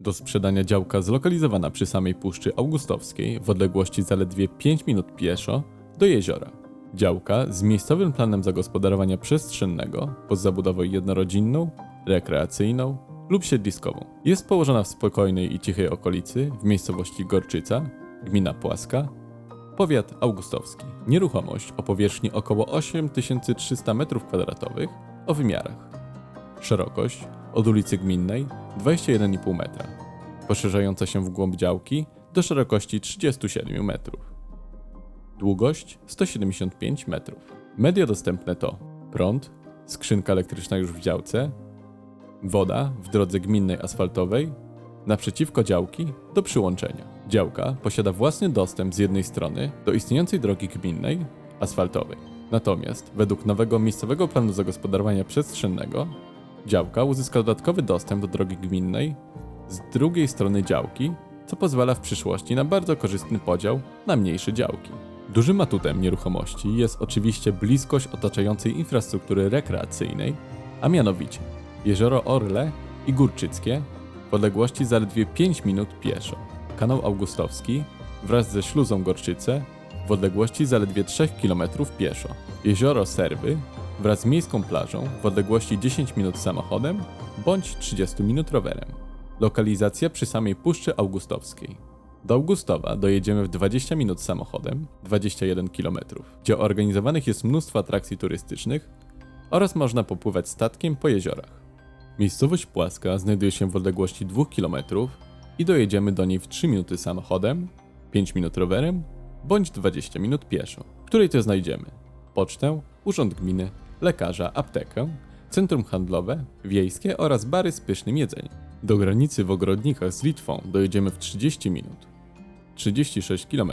Do sprzedania działka zlokalizowana przy samej Puszczy Augustowskiej w odległości zaledwie 5 minut pieszo do jeziora. Działka z miejscowym planem zagospodarowania przestrzennego pod zabudową jednorodzinną, rekreacyjną lub siedliskową. Jest położona w spokojnej i cichej okolicy w miejscowości Gorczyca, gmina Płaska, powiat augustowski. Nieruchomość o powierzchni około 8300 m2 o wymiarach. Szerokość od ulicy Gminnej 21,5 metra, poszerzająca się w głąb działki do szerokości 37 metrów. Długość 175 metrów. Media dostępne to prąd, skrzynka elektryczna już w działce, woda w drodze gminnej asfaltowej, naprzeciwko działki do przyłączenia. Działka posiada własny dostęp z jednej strony do istniejącej drogi gminnej asfaltowej. Natomiast według nowego miejscowego planu zagospodarowania przestrzennego działka uzyska dodatkowy dostęp do drogi gminnej z drugiej strony działki, co pozwala w przyszłości na bardzo korzystny podział na mniejsze działki. Dużym atutem nieruchomości jest oczywiście bliskość otaczającej infrastruktury rekreacyjnej, a mianowicie jezioro Orle i Górczyckie w odległości zaledwie 5 minut pieszo, kanał Augustowski wraz ze śluzą Gorczyce w odległości zaledwie 3 km pieszo, jezioro Serwy wraz z miejską plażą w odległości 10 minut samochodem bądź 30 minut rowerem. Lokalizacja przy samej Puszczy Augustowskiej. Do Augustowa dojedziemy w 20 minut samochodem, 21 km, gdzie organizowanych jest mnóstwo atrakcji turystycznych oraz można popływać statkiem po jeziorach. Miejscowość Płaska znajduje się w odległości 2 km i dojedziemy do niej w 3 minuty samochodem, 5 minut rowerem bądź 20 minut pieszo. Której to znajdziemy pocztę, urząd gminy, lekarza, aptekę, centrum handlowe, wiejskie oraz bary z pysznym jedzeniem. Do granicy w ogrodnikach z Litwą dojedziemy w 30 minut. 36 km.